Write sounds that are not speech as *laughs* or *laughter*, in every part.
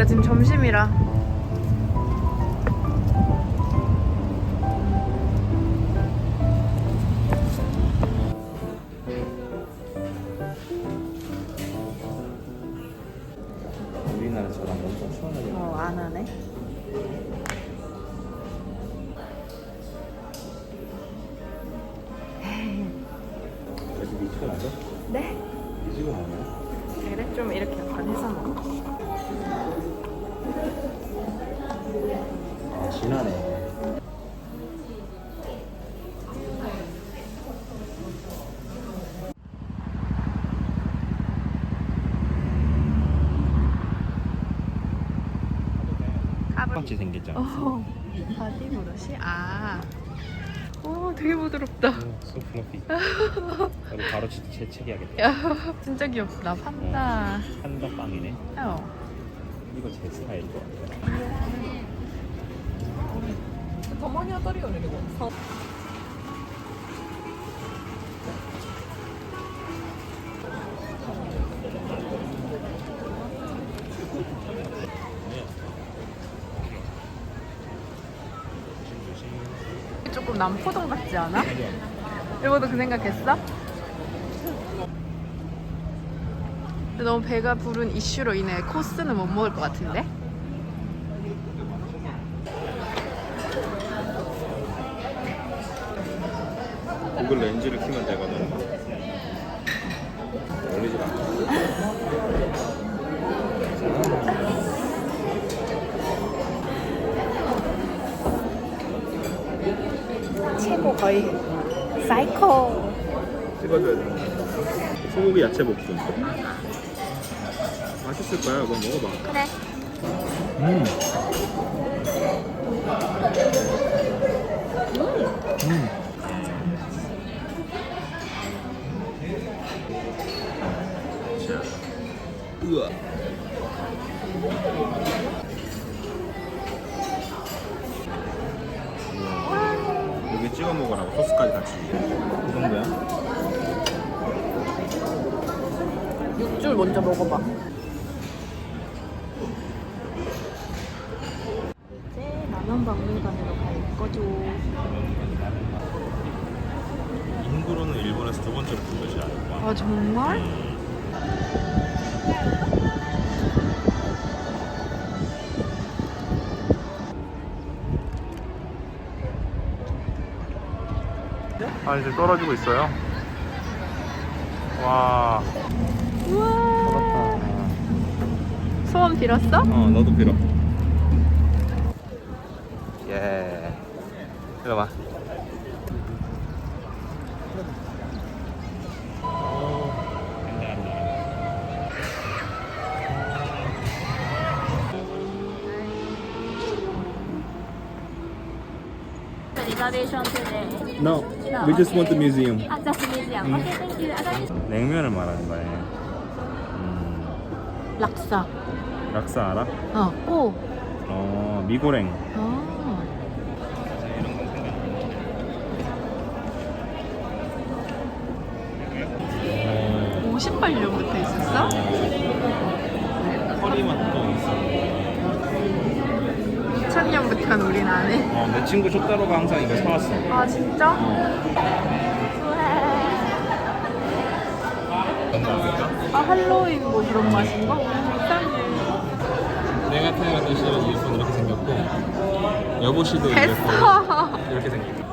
그러니까 지금 점심이라. 우리나라처럼 엄청 시원하게 어, 안 하네. 네? 미치고 나면 그래? 좀 이렇게 약간 해서 먹어. 아 진하네. 같이 생겼잖아 어, 바디 브러쉬? 아. 오, 되게 부드럽다. 오, so fluffy 나도 바로 진짜 재채기하겠다 야, 진짜 귀엽다. 판다. 한더 빵이네 어. 이거 제 스타일인 것 같아 たまに当たるよねでも 조금 남포동 같지 않아? 일본도 그 생각했어? 너무 배가 부른 이슈로 인해 코스는 못 먹을 것 같은데? 이걸 렌즈를 키면 되거든 올리지 않아 최고 거의 사이코 찍어줘야 돼 소고기 야채 볶음 맛있을 거야 이거 먹어봐 그래 음. 음. 자. 같이. 그 정도야? 육줄 먼저 먹어봐 이제 남원박물관으로 갈 거죠 인구로는 일본에서 두 번째로 큰 도시야. 아 정말? 아 이제 떨어지고 있어요. 와. 우와 소원 빌었어? 어 너도 빌어. 예. 이리 봐. reservation today. No, we just want the museum. Ah, just museum. Okay, thank you. 냉면을 말하는 거네. 음, 락사 락사 알아? 어 오. 어, 미고랭. 어. 어, 58년부터 있었어? 허리만 또 있어. 2000년부터는 우린 안 해. 어, 내 친구 쇼타로가 항상 이거 사왔어. 아 진짜? 아 할로윈 뭐 그런 맛인가? 이상해. 내가 태어났던 시절은 일본 이렇게 생겼고, 여보 씨도 됐어. 이렇게 생겼고.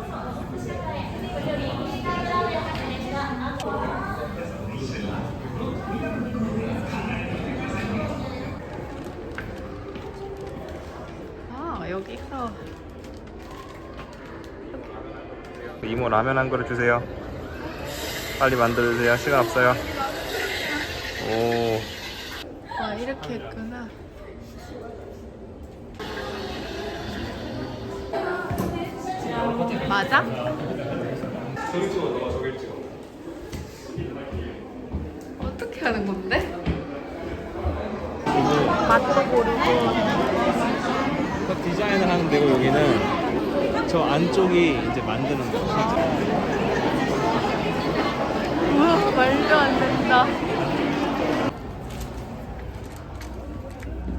이모 라면 한 그릇 주세요. 빨리 만들어 주세요. 시간 없어요. 오. 아 이렇게 했구나. 맞아? 어떻게 하는 건데? 맛도 고르고 그 디자인을 하는 데고 여기는 저 안쪽이 이제 만드는 거. 우와 말도 안 된다.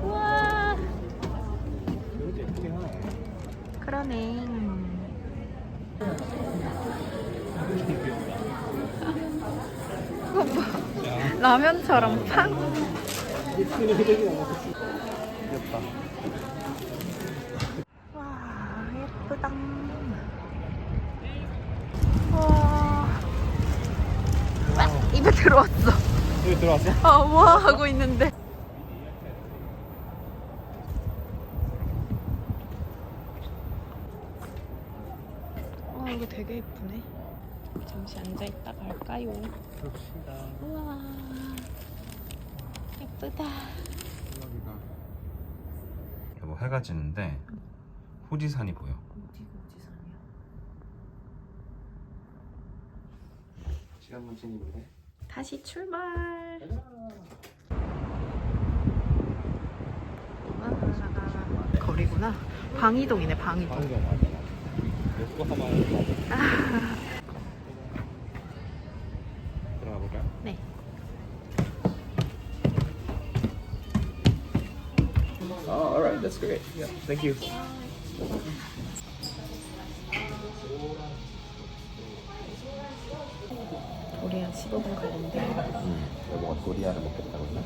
와. 그러네. *laughs* 라면처럼 팡. 귀엽다. 들어왔어. 여기 들어왔어? 아, 뭐 하고 있는데. 와, 이거 되게 예쁘네. 잠시 앉아있다 갈까요? 그럽시다. 우와, 예쁘다. 여보 해가 지는데 후지산이 보여. 시간 문진이네. 다시 출발. 와, 거리구나. 방이동이네, 방이동. 들어가 볼까요? 네. Oh, all right, that's great. Yeah, thank you. 우리 한 15분 걸린대. 음, 여보가 도리아를 먹겠다고 했나?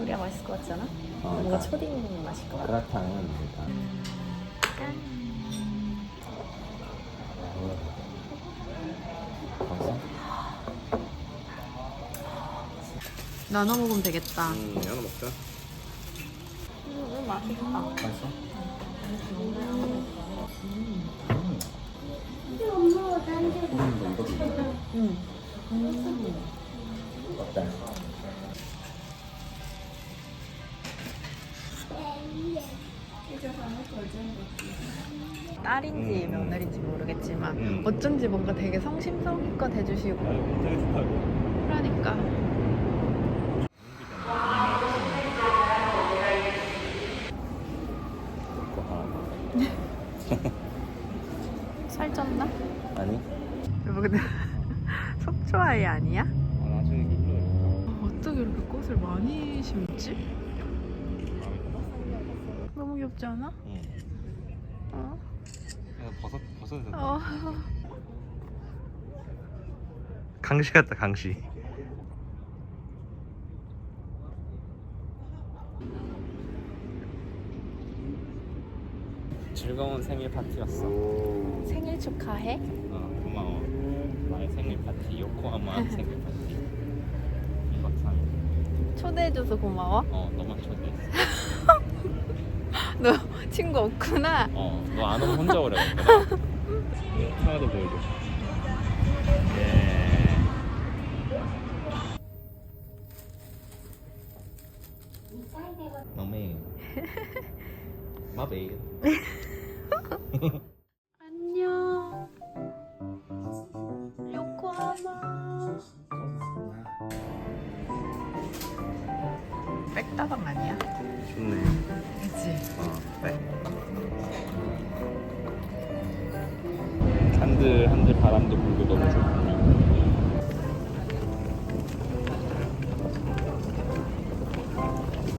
우리가 맛있을 것 같지 않아? 어, 뭔가 초딩 맛일 것 같아. 그라탕은 일단 벌써? 나눠 먹으면 되겠다. 음, 하나 먹자. 음, 맛있다. 맛있어? 어때? 딸인지 음. 며느리인지 모르겠지만 음. 어쩐지 뭔가 되게 성심성의껏 해주시고 되게 좋다고. 그러니까 *laughs* 살쪘나? 아니? 여보 근데 속초 아이 아니야? 아, 나중에 눌러요. 어, 어떻게 이렇게 꽃을 많이 심지? 너무 귀엽지 않아? 응. 어? 그냥 버섯, 버섯에서. 어. 강시 같다, 강시. 즐거운 생일 파티였어. 생일 축하해? 어, 고마워. 나의 생일 파티, 요코하마 생일 파티. 2박 3일. 초대해줘서 고마워. 어, 너만 초대했어. *laughs* 너 친구 없구나. 어, 너 안 오면 혼자 오래. *laughs* 하나도 보여줘. 예. 머메. *laughs* 마베. 백다방 아니야? 좋네. 그치? 어, 네. 한들 한들 바람도 불고 너무 좋고.